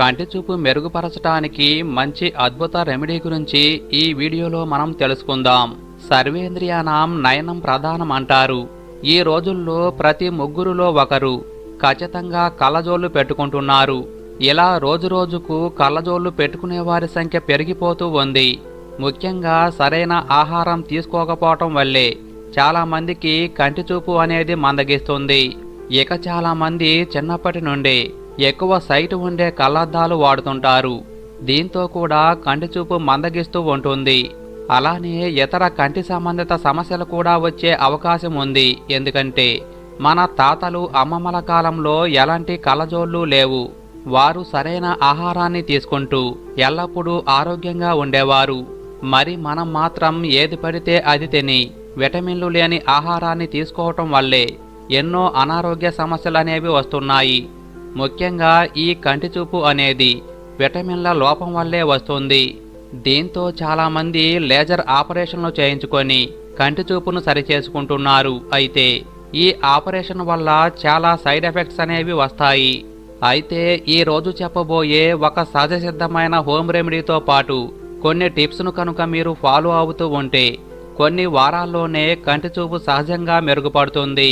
కంటి చూపు మెరుగుపరచడానికి మంచి అద్భుత రెమెడీ గురించి ఈ వీడియోలో మనం తెలుసుకుందాం. సర్వేంద్రియానాం నయనం ప్రధానం అంటారు ఈ రోజుల్లో ప్రతి ముగ్గురులో ఒకరు ఖచ్చితంగా కళ్ళజోళ్ళు పెట్టుకుంటున్నారు. ఇలా రోజురోజుకు కళ్ళజోళ్ళు పెట్టుకునే వారి సంఖ్య పెరిగిపోతూ ఉంది. ముఖ్యంగా సరైన ఆహారం తీసుకోకపోవటం వల్లే చాలామందికి కంటి చూపు అనేది మందగిస్తుంది. ఇక చాలామంది చిన్నప్పటి నుండి ఎక్కువ సైట్ ఉండే కళ్ళద్దాలు వాడుతుంటారు. దీంతో కూడా కంటి చూపు మందగిస్తూ ఉంటుంది. అలానే ఇతర కంటి సంబంధిత సమస్యలు కూడా వచ్చే అవకాశం ఉంది. ఎందుకంటే మన తాతలు అమ్మమ్మల కాలంలో ఎలాంటి కళ్ళజోళ్ళు లేవు. వారు సరైన ఆహారాన్ని తీసుకుంటూ ఎల్లప్పుడూ ఆరోగ్యంగా ఉండేవారు. మరి మనం మాత్రం ఏది పడితే అది తిని విటమిన్లు లేని ఆహారాన్ని తీసుకోవటం వల్లే ఎన్నో అనారోగ్య సమస్యలు అనేవి వస్తున్నాయి. ముఖ్యంగా ఈ కంటి చూపు అనేది విటమిన్ల లోపం వల్లే వస్తుంది. దీంతో చాలామంది లేజర్ ఆపరేషన్లు చేయించుకొని కంటి చూపును సరిచేసుకుంటున్నారు. అయితే ఈ ఆపరేషన్ వల్ల చాలా సైడ్ ఎఫెక్ట్స్ అనేవి వస్తాయి. అయితే ఈ రోజు చెప్పబోయే ఒక సహజసిద్ధమైన హోమ్ రెమెడీతో పాటు కొన్ని టిప్స్ను కనుక మీరు ఫాలో అవుతూ ఉంటే కొన్ని వారాల్లోనే కంటి చూపు సహజంగా మెరుగుపడుతుంది.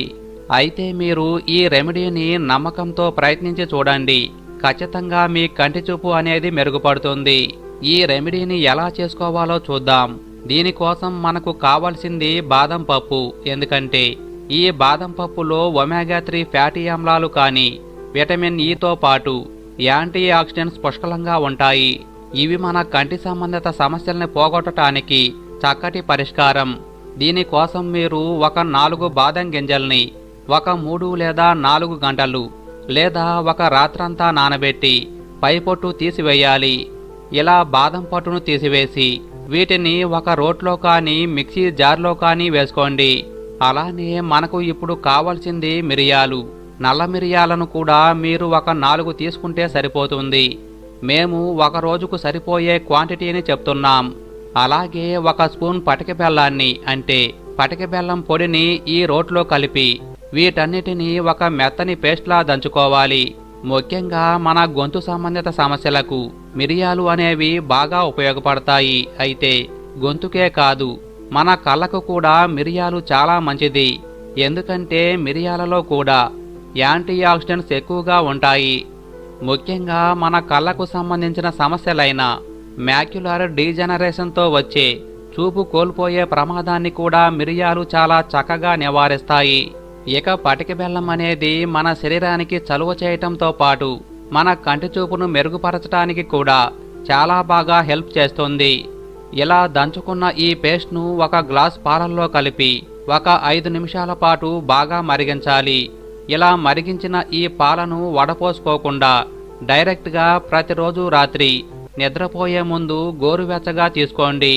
అయితే మీరు ఈ రెమెడీని నమ్మకంతో ప్రయత్నించి చూడండి. ఖచ్చితంగా మీ కంటి చూపు అనేది మెరుగుపడుతుంది. ఈ రెమెడీని ఎలా చేసుకోవాలో చూద్దాం. దీనికోసం మనకు కావాల్సింది బాదం పప్పు. ఎందుకంటే ఈ బాదం పప్పులో ఒమేగా త్రీ ఫ్యాటీ ఆమ్లాలు కానీ విటమిన్ e ఈతో పాటు యాంటీ ఆక్సిడెంట్స్ పుష్కలంగా ఉంటాయి. ఇవి మన కంటి సంబంధిత సమస్యల్ని పోగొట్టడానికి చక్కటి పరిష్కారం. దీనికోసం మీరు ఒక నాలుగు బాదం గింజల్ని ఒక మూడు లేదా నాలుగు గంటలు లేదా ఒక రాత్రంతా నానబెట్టి పైపొట్టు తీసివేయాలి. ఇలా బాదం పొట్టును తీసివేసి వీటిని ఒక రోట్లో కానీ మిక్సీ జార్లో కానీ వేసుకోండి. అలానే మనకు ఇప్పుడు కావాల్సింది మిరియాలు. నల్ల మిరియాలను కూడా మీరు ఒక నాలుగు తీసుకుంటే సరిపోతుంది. మేము ఒక రోజుకు సరిపోయే క్వాంటిటీని చెప్తున్నాం. అలాగే ఒక స్పూన్ పటిక బెల్లాన్ని అంటే పటిక బెల్లం పొడిని ఈ రోట్లో కలిపి వీటన్నిటిని ఒక మెత్తని పేస్ట్లా దంచుకోవాలి. ముఖ్యంగా మన గొంతు సంబంధిత సమస్యలకు మిరియాలు అనేవి బాగా ఉపయోగపడతాయి. అయితే గొంతుకే కాదు మన కళ్ళకు కూడా మిరియాలు చాలా మంచిది. ఎందుకంటే మిరియాలలో కూడా యాంటీ ఆక్సిడెంట్స్ ఎక్కువగా ఉంటాయి. ముఖ్యంగా మన కళ్ళకు సంబంధించిన సమస్యలైన మ్యాక్యులర్ డీజనరేషన్తో వచ్చే చూపు కోల్పోయే ప్రమాదాన్ని కూడా మిరియాలు చాలా చక్కగా నివారిస్తాయి. ఇక పటిక బెల్లం అనేది మన శరీరానికి చలువ చేయటంతో పాటు మన కంటి చూపును మెరుగుపరచడానికి కూడా చాలా బాగా హెల్ప్ చేస్తుంది. ఇలా దంచుకున్న ఈ పేస్ట్ను ఒక గ్లాస్ పాలల్లో కలిపి ఒక ఐదు నిమిషాల పాటు బాగా మరిగించాలి. ఇలా మరిగించిన ఈ పాలను వడపోసుకోకుండా డైరెక్ట్గా ప్రతిరోజు రాత్రి నిద్రపోయే ముందు గోరువెచ్చగా తీసుకోండి.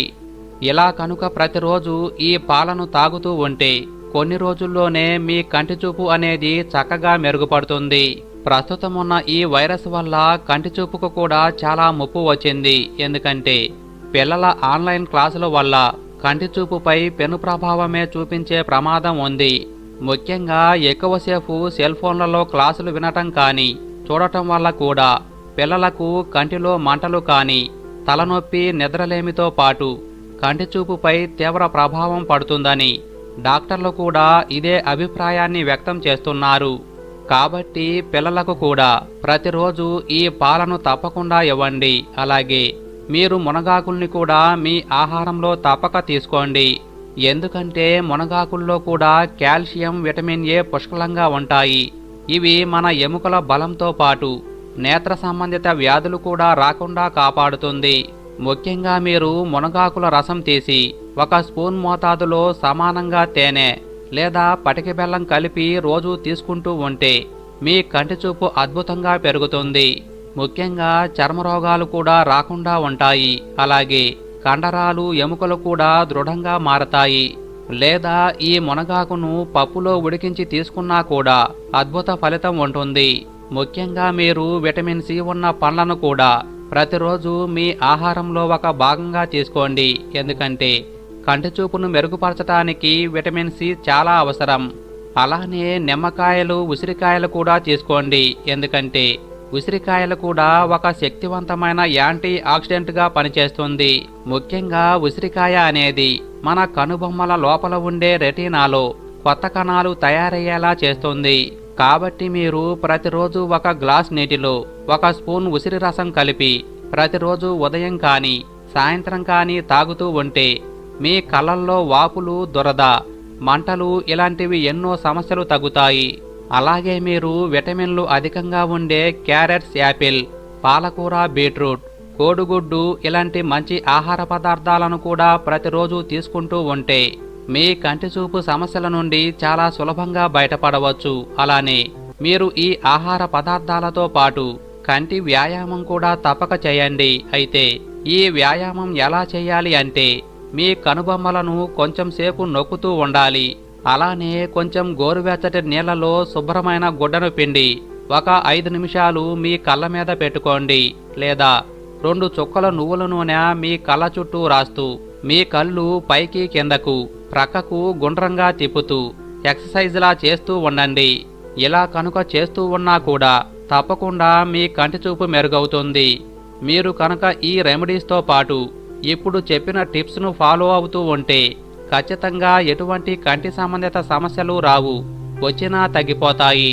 ఇలా కనుక ప్రతిరోజు ఈ పాలను తాగుతూ ఉంటే కొన్ని రోజుల్లోనే మీ కంటి చూపు అనేది చక్కగా మెరుగుపడుతుంది. ప్రస్తుతం ఉన్న ఈ వైరస్ వల్ల కంటి చూపుకు కూడా చాలా ముప్పు వచ్చింది. ఎందుకంటే పిల్లల ఆన్లైన్ క్లాసుల వల్ల కంటి చూపుపై పెను ప్రభావమే చూపించే ప్రమాదం ఉంది. ముఖ్యంగా ఎక్కువసేపు సెల్ ఫోన్లలో క్లాసులు వినటం కానీ చూడటం వల్ల కూడా పిల్లలకు కంటిలో మంటలు కానీ తలనొప్పి నిద్రలేమితో పాటు కంటి చూపుపై తీవ్ర ప్రభావం పడుతుందని డాక్టర్లు కూడా ఇదే అభిప్రాయాన్ని వ్యక్తం చేస్తున్నారు. కాబట్టి పిల్లలకు కూడా ప్రతిరోజు ఈ పాలను తప్పకుండా ఇవ్వండి. అలాగే మీరు మునగాకుల్ని కూడా మీ ఆహారంలో తప్పక తీసుకోండి. ఎందుకంటే మునగాకుల్లో కూడా కాల్షియం విటమిన్ ఏ పుష్కలంగా ఉంటాయి. ఇవి మన ఎముకల బలంతో పాటు నేత్ర సంబంధిత వ్యాధులు కూడా రాకుండా కాపాడుతుంది. ముఖ్యంగా మీరు మునగాకుల రసం తీసి ఒక స్పూన్ మోతాదులో సమానంగా తేనె లేదా పటిక బెల్లం కలిపి రోజు తీసుకుంటూ ఉంటే మీ కంటి చూపు అద్భుతంగా పెరుగుతుంది. ముఖ్యంగా చర్మ రోగాలు కూడా రాకుండా ఉంటాయి. అలాగే కండరాలు ఎముకలు కూడా దృఢంగా మారతాయి. లేదా ఈ మునగాకును పప్పులో ఉడికించి తీసుకున్నా కూడా అద్భుత ఫలితం ఉంటుంది. ముఖ్యంగా మీరు విటమిన్ సి ఉన్న పండ్లను కూడా ప్రతిరోజు మీ ఆహారంలో ఒక భాగంగా తీసుకోండి ఎందుకంటే కంటి చూపును మెరుగుపరచడానికి విటమిన్ సి చాలా అవసరం. అలానే నిమ్మకాయలు ఉసిరికాయలు కూడా తీసుకోండి ఎందుకంటే ఉసిరికాయలు కూడా ఒక శక్తివంతమైన యాంటీ ఆక్సిడెంట్గా పనిచేస్తుంది. ముఖ్యంగా ఉసిరికాయ అనేది మన కనుబొమ్మల లోపల ఉండే రెటీనాలో కొత్త కణాలు తయారయ్యేలా చేస్తుంది. కాబట్టి మీరు ప్రతిరోజు ఒక గ్లాస్ నీటిలో ఒక స్పూన్ ఉసిరి రసం కలిపి ప్రతిరోజు ఉదయం కానీ సాయంత్రం కానీ తాగుతూ ఉంటే మీ కళ్ళల్లో వాపులు దురద మంటలు ఇలాంటివి ఎన్నో సమస్యలు తగ్గుతాయి. అలాగే మీరు విటమిన్లు అధికంగా ఉండే క్యారెట్స్ యాపిల్ పాలకూర బీట్రూట్ కోడిగుడ్డు ఇలాంటి మంచి ఆహార పదార్థాలను కూడా ప్రతిరోజు తీసుకుంటూ ఉంటే మీ కంటి చూపు సమస్యల నుండి చాలా సులభంగా బయటపడవచ్చు. అలానే మీరు ఈ ఆహార పదార్థాలతో పాటు కంటి వ్యాయామం కూడా తప్పక చేయండి. అయితే ఈ వ్యాయామం ఎలా చేయాలి అంటే మీ కనుబొమ్మలను కొంచెం సేపు నొక్కుతూ ఉండాలి. అలానే కొంచెం గోరువెచ్చటి నీళ్ళలో శుభ్రమైన గుడ్డను పిండి ఒక ఐదు నిమిషాలు మీ కళ్ళ మీద పెట్టుకోండి. లేదా రెండు చుక్కల నువ్వుల నూనె మీ కళ్ళ చుట్టూ రాస్తూ మీ కళ్ళు పైకి కిందకు ప్రక్కకు గుండ్రంగా తిప్పుతూ ఎక్సర్సైజ్లా చేస్తూ ఉండండి. ఇలా కనుక చేస్తూ ఉన్నా కూడా తప్పకుండా మీ కంటి చూపు మెరుగవుతుంది. మీరు కనుక ఈ రెమెడీస్తో పాటు ఇప్పుడు చెప్పిన టిప్స్ను ఫాలో అవుతూ ఉంటే ఖచ్చితంగా ఎటువంటి కంటి సంబంధిత సమస్యలు రావు. వచ్చినా తగ్గిపోతాయి.